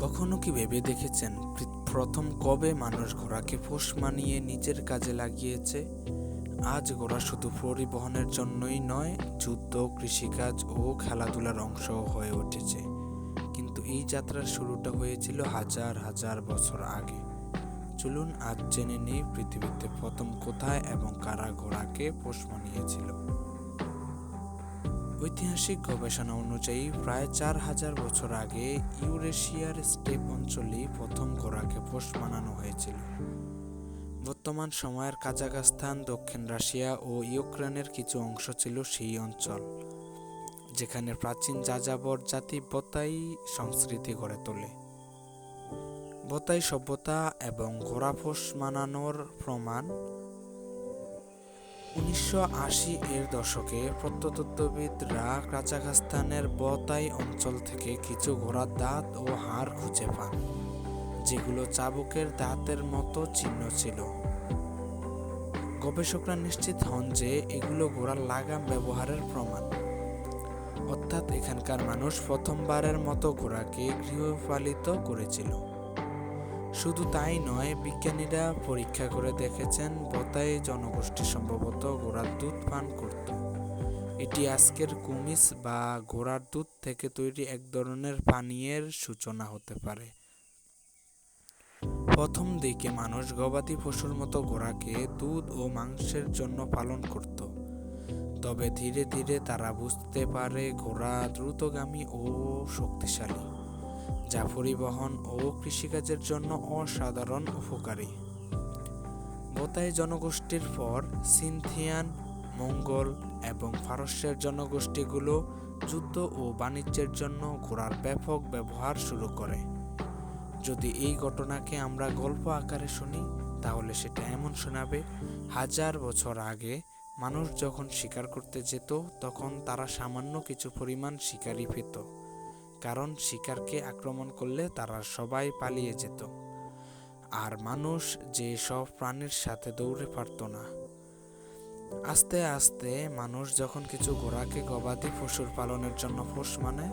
কখনো কি ভেবে দেখেছেন প্রথম কবে মানুষ ঘোড়াকে পোষ মানিয়ে নিজের কাজে লাগিয়েছে? আজ ঘোড়া শুধু পরিবহনের জন্যই নয়, যুদ্ধ, কৃষিকাজ ও খেলাধুলার অংশও হয়ে উঠেছে। কিন্তু এই যাত্রার শুরুটা হয়েছিল হাজার হাজার বছর আগে। চলুন আজ জেনে নেই পৃথিবীতে প্রথম কোথায় এবং কারা ঘোড়াকে পোষ মানিয়েছিল। ঐতিহাসিক গবেষণা অনুযায়ী প্রায় চার হাজার বছর আগে ইউরেশিয়ার স্টেপ অঞ্চলেই প্রথম ঘোড়াকে পোষ মানানো হয়েছিল। বর্তমান সময়ের কাজাখস্তান, দক্ষিণ রাশিয়া ও ইউক্রেনের কিছু অংশ ছিল সেই অঞ্চল, যেখানে প্রাচীন যাযাবর জাতি বতাই সংস্কৃতি গড়ে তোলে। বতাই সভ্যতা এবং ঘোড়া পোষ মানানোর প্রমাণ উনিশশো আশি এর দশকে প্রত্নতত্ত্ববিদরা কাজাখস্তানের বতাই অঞ্চল থেকে কিছু ঘোড়ার দাঁত ও হাড় খুঁজে পান, যেগুলো চাবুকের দাঁতের মতো চিহ্ন ছিল। গবেষকরা নিশ্চিত হন যে এগুলো ঘোড়ার লাগাম ব্যবহারের প্রমাণ। অর্থাৎ এখানকার মানুষ প্রথমবারের মতো ঘোড়াকে গৃহপালিত করেছিল। শুধু তাই নয়, বিজ্ঞানীরা পরীক্ষা করে দেখেছেন বতাই জনগোষ্ঠী সম্ভবত ঘোড়ার দুধ পান করত। এটি আজকের কুমিস বা ঘোড়ার দুধ থেকে তৈরি এক ধরনের পানীয়ের সূচনা হতে পারে। প্রথম দিকে মানুষ গবাদি পশুর মতো ঘোড়াকে দুধ ও মাংসের জন্য পালন করত। তবে ধীরে ধীরে তারা বুঝতে পারে ঘোড়া দ্রুতগামী ও শক্তিশালী। যা পরিবহন ও কৃষিকাজের জন্য অসাধারণ উপকারী। বোতাই জনগোষ্ঠীর পর সিনথিয়ান, মঙ্গল এবং ফারস্যের জনগোষ্ঠীগুলো যুদ্ধ ও বাণিজ্যের জন্য ঘোড়ার ব্যাপক ব্যবহার শুরু করে। যদি এই ঘটনাকে আমরা গল্প আকারে শুনি, তাহলে সেটা এমন শোনাবে, হাজার বছর আগে মানুষ যখন শিকার করতে যেত, তখন তারা সামান্য কিছু পরিমাণ শিকারই পেত। কারণ শিকারকে আক্রমণ করলে তারা সবাই পালিয়ে যেত। আর মানুষ যে সব প্রাণীর সাথে দৌড়ে পারত না। আস্তে আস্তে মানুষ যখন কিছু ঘোড়াকে গবাদি পশুর পালনের জন্য পোষ মানে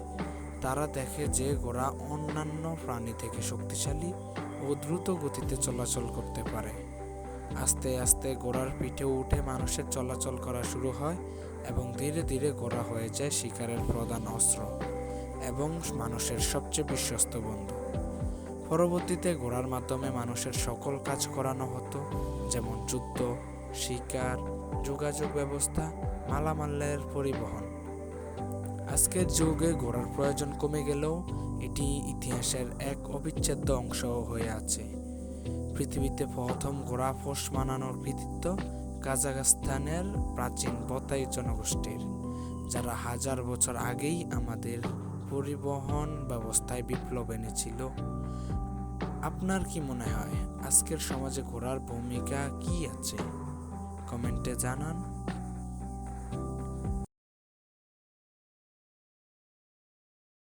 তারা দেখে যে ঘোড়া অন্যান্য প্রাণী থেকে শক্তিশালী ও দ্রুত গতিতে চলাচল করতে পারে। আস্তে আস্তে ঘোড়ার পিঠে উঠে মানুষের চলাচল করা শুরু হয় এবং ধীরে ধীরে ঘোড়া হয়ে যায় শিকারের প্রধান অস্ত্র। এবং মানুষের সবচেয়ে বিশ্বস্ত বন্ধু। পরবর্তীতে ঘোড়ার মাধ্যমে মানুষের সকল কাজ করানো হতো, যেমন যুদ্ধ, শিকার, যোগাযোগ ব্যবস্থা, মালামালের পরিবহন। আজকের যুগে ঘোড়ার প্রয়োজন কমে গেলেও এটি ইতিহাসের এক অবিচ্ছেদ্য অংশ হয়ে আছে। পৃথিবীতে প্রথম ঘোড়া পোষ মানানোর কৃতিত্ব কাজাখস্তানের প্রাচীন বতাই জনগোষ্ঠীর, যারা হাজার বছর আগেই আমাদের পরিবহন ব্যবস্থায় বিপ্লব এনেছিল। আপনার কি মনে হয়, আজকের সমাজে ঘোরার ভূমিকা কি আছে? কমেন্টে জানান।